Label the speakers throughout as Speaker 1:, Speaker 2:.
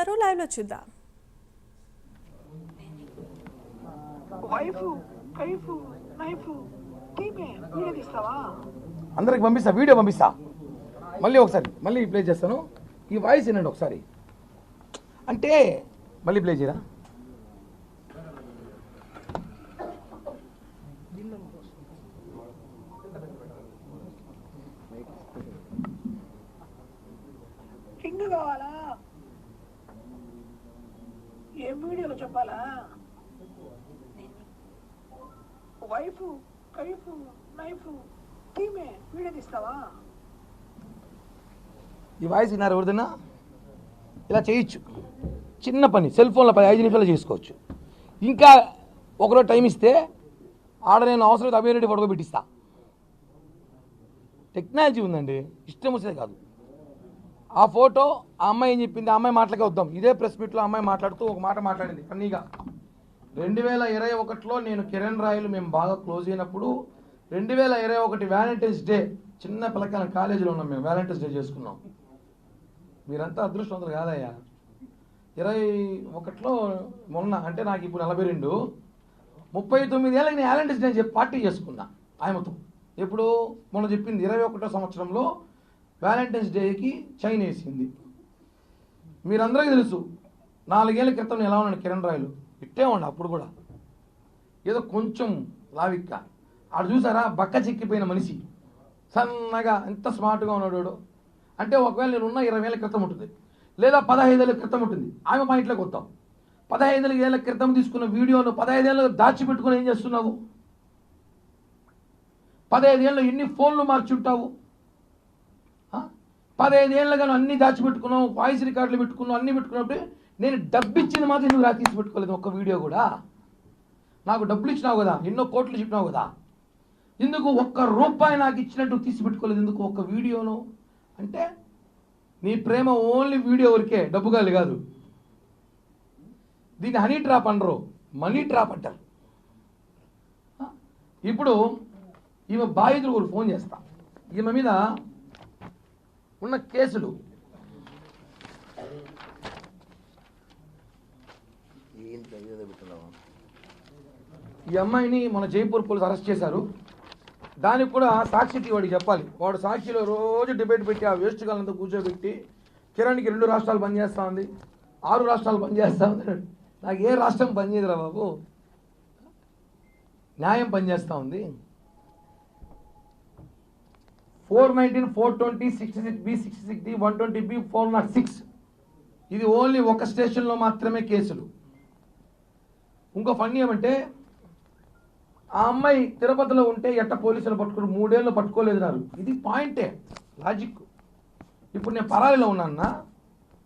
Speaker 1: మాట్లాడతారు లైవ్లో చూద్దాం.
Speaker 2: అందరికి పంపిస్తా వీడియో పంపిస్తా. మళ్ళీ ఒకసారి మళ్ళీ ప్లే చేస్తాను. ఈ వాయిస్ వినండి ఒకసారి. అంటే మళ్ళీ ప్లే చేయరా?
Speaker 3: ఏం వీడియోలో చెప్పాలా? వైఫ్ కైఫ్ నైఫ్ టీమే వీడియో తీస్తావా?
Speaker 2: ఈ వాయిస్ విన్నారు ఎవరిదైనా ఇలా చేయొచ్చు. చిన్న పని సెల్ ఫోన్లో పది ఐదు నిమిషాలు చేసుకోవచ్చు. ఇంకా ఒకరోజు టైం ఇస్తే ఆడ నేను అవసరం అభిరెడ్డి పడుకోబెట్టిస్తా టెక్నాలజీ ఉందండి ఇష్టం వచ్చేది కాదు. ఆ ఫోటో ఆ అమ్మాయి ఏం చెప్పింది? ఆ అమ్మాయి మాటలకే వద్దాం. ఇదే ప్రెస్ మీట్లో అమ్మాయి మాట్లాడుతూ ఒక మాట మాట్లాడింది. ఫన్నీగా రెండు వేల ఇరవై ఒకటిలో నేను కిరణ్ రాయలు మేము బాగా క్లోజ్ అయినప్పుడు రెండు వేల ఇరవై ఒకటి వ్యాలంటైన్స్ డే చిన్న పిల్లకాయల కాలేజీలో ఉన్నాం మేము వ్యాలంటైన్స్ డే చేసుకున్నాం. మీరంతా అదృష్టవంతులు కాదయ్యా. ఇరవై ఒకటిలో మొన్న అంటే నాకు ఇప్పుడు నలభై రెండు ముప్పై తొమ్మిది ఏళ్ళకి నేను వ్యాలంటైన్స్ డే అని చెప్పి పార్టీ చేసుకున్నా. ఆయమతో. ఎప్పుడు మొన్న చెప్పింది ఇరవై ఒకటో సంవత్సరంలో వ్యాలంటైన్స్ డేకి చైన్ వేసింది. మీరందరికీ తెలుసు నాలుగేళ్ళ క్రితం నేను ఎలా ఉన్నాను కిరణ్ రాయలు? ఇట్టే ఉండి అప్పుడు కూడా. ఏదో కొంచెం లావిక్క. ఆడు చూసారా? బక్క చిక్కిపోయిన మనిషి. సన్నగా ఎంత స్మార్ట్గా ఉన్నాడు అంటే ఒకవేళ నేను ఉన్న ఇరవై ఏళ్ళ క్రితం ఉంటుంది. లేదా పదహైదేళ్ళ క్రితం ఉంటుంది. ఆమె పాయింట్లోకి వస్తాం పదహైదు ఏళ్ళ క్రితం తీసుకున్న వీడియోను పదహైదేళ్ళు దాచిపెట్టుకుని ఏం చేస్తున్నావు? పదహైదేళ్ళు ఎన్ని ఫోన్లు మార్చుంటావు? పదహైదేళ్ళగాను అన్ని దాచిపెట్టుకున్నావు వాయిస్ రికార్డులు పెట్టుకున్నావు అన్ని పెట్టుకున్నప్పుడు నేను డబ్బు ఇచ్చింది మాత్రం నువ్వు రా తీసి పెట్టుకోలేదు ఒక్క వీడియో కూడా. నాకు డబ్బులు ఇచ్చినావు కదా ఎన్నో కోట్లు చెప్పినావు కదా. ఎందుకు ఒక్క రూపాయి నాకు ఇచ్చినట్టు తీసి పెట్టుకోలేదు ఎందుకు ఒక్క వీడియోను? అంటే నీ ప్రేమ ఓన్లీ వీడియో వరకే డబ్బు గాలి కాదు. దీన్ని హనీ ట్రాప్ అనరు మనీ ట్రాప్ అంటారు. ఇప్పుడు ఈమె బాధితులు ఒకరు ఫోన్ చేస్తా. ఈమె మీద ఉన్న కేసులు. ఈ అమ్మాయిని మన జైపూర్ పోలీసు అరెస్ట్ చేశారు. దానికి కూడా సాక్షి వాడికి చెప్పాలి. వాడు సాక్షిలో రోజు డిబేట్ పెట్టి ఆ వేస్ట్ కాలంతో కూర్చోబెట్టి కిరణ్కి రెండు రాష్ట్రాలు పనిచేస్తా ఉంది. ఆరు రాష్ట్రాలు పనిచేస్తా ఉంది. నాకు ఏ రాష్ట్రం పనిచేయదురా బాబు? న్యాయం పనిచేస్తూ ఉంది. Four nineteen four twenty sixty six B sixty six D one twenty B four not six. ఇది ఓన్లీ ఒక స్టేషన్లో మాత్రమే కేసులు. ఇంకో ఫన్నీ ఏమంటే ఆ అమ్మాయి తిరుపతిలో ఉంటే ఎట్ట పోలీసులు పట్టుకుని మూడేళ్ళు పట్టుకోలేదు నారు ఇది పాయింటే లాజిక్. ఇప్పుడు నేను పరాయిలో ఉన్నాన్న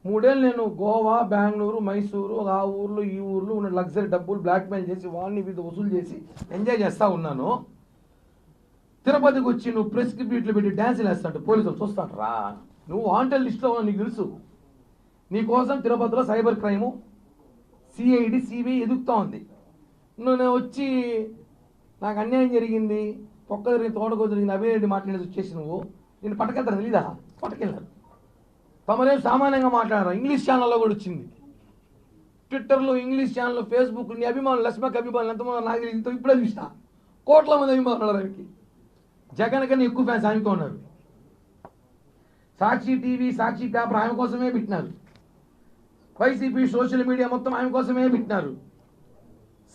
Speaker 2: మూడేళ్ళు నేను గోవా బెంగళూరు మైసూరు ఆ ఊర్లో ఈ ఊర్లో ఉన్న లగ్జరీ డబ్బులు బ్లాక్మెయిల్ చేసి వాడిని వీధి వసూలు చేసి ఎంజాయ్ చేస్తూ ఉన్నాను. తిరుపతికి వచ్చి నువ్వు ప్రెస్ బీట్లు పెట్టి డ్యాన్సులు వేస్తాడు పోలీసులు చూస్తాడు రా. నువ్వు ఆంటల్ లిస్ట్లో నీకు తెలుసు. నీ కోసం తిరుపతిలో సైబర్ క్రైము సిఐడి సిబిఐ ఎదుగుతూ ఉంది. నువ్వు నేను వచ్చి నాకు అన్యాయం జరిగింది పొక్క జరిగింది తోటకో జరిగింది అభిరెడ్డి మాట్లాడేది వచ్చేసి నువ్వు. నేను పట్టుకెళ్తాను తెలీదా? పట్టుకెళ్ళాను తమరేం సామాన్యంగా మాట్లాడారు? ఇంగ్లీష్ ఛానల్లో కూడా వచ్చింది. ట్విట్టర్లో ఇంగ్లీష్ ఛానల్లో ఫేస్బుక్ నీ అభిమానులు లక్ష్మకి అభిమానులు ఎంతమంది నాకు ఇంత ఇప్పుడే చూసిన. కోట్ల మంది అభిమానులు ఆయనకి జగన్ కన్నా ఎక్కువ ఫ్యాన్స్ ఆయనతో ఉన్నారు. సాక్షి టీవీ సాక్షి పేపర్ ఆమె కోసమే పెట్టినారు. వైసీపీ సోషల్ మీడియా మొత్తం ఆమె కోసమే పెట్టినారు.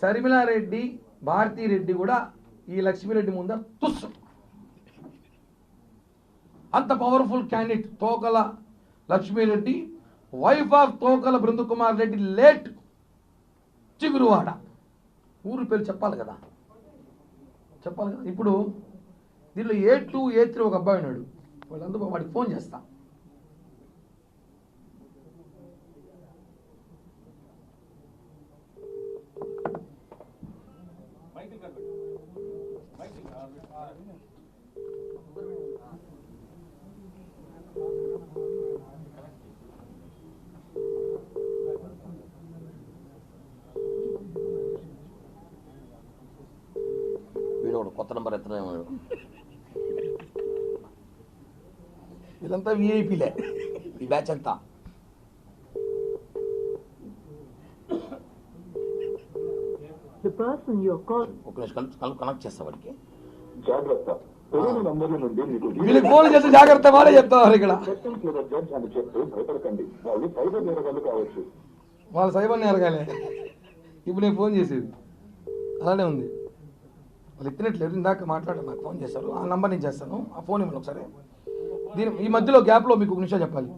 Speaker 2: శర్మిలారెడ్డి భారతీ రెడ్డి కూడా ఈ లక్ష్మీరెడ్డి ముందర తుస్సు. అంత powerful candidate Tokala Lakshmireddy wife of Tokala Brundakumar Reddy late Chiguruvada. ఊరు పేరు చెప్పాలి కదా. చెప్పాలి కదా. ఇప్పుడు దీనిలో ఏ టూ ఏ త్రీ ఒక అబ్బాయి ఉన్నాడు. వాళ్ళందరూ వాడికి ఫోన్ చేస్తా.
Speaker 4: ఒకడు కొత్త నెంబర్ ఎత్తనే ఉన్నాడు
Speaker 2: వీళ్ళంతా విఐపీలే ఈ బ్యాచ్ అంతా.
Speaker 4: ఒక నిమిషం కనెక్ట్ చేస్తా వాడికి.
Speaker 5: జాగ్రత్త.
Speaker 2: వీళ్ళు ఫోన్ చేసి జాగ్రత్త వాళ్ళే చెప్తావారు ఇక్కడ. వాళ్ళు సైబర్ నేరగాలే ఇప్పుడు నేను ఫోన్ చేసేది. అలానే ఉంది. వాళ్ళు ఎత్తినట్లేదు ఇందాక మాట్లాడారు నాకు ఫోన్ చేశారు. ఆ నంబర్ నేను చేస్తాను. ఆ ఫోన్ ఇవ్వండి ఒకసారి. దీని ఈ మధ్యలో గ్యాప్లో మీకు ఒక నిమిషం చెప్పాలి.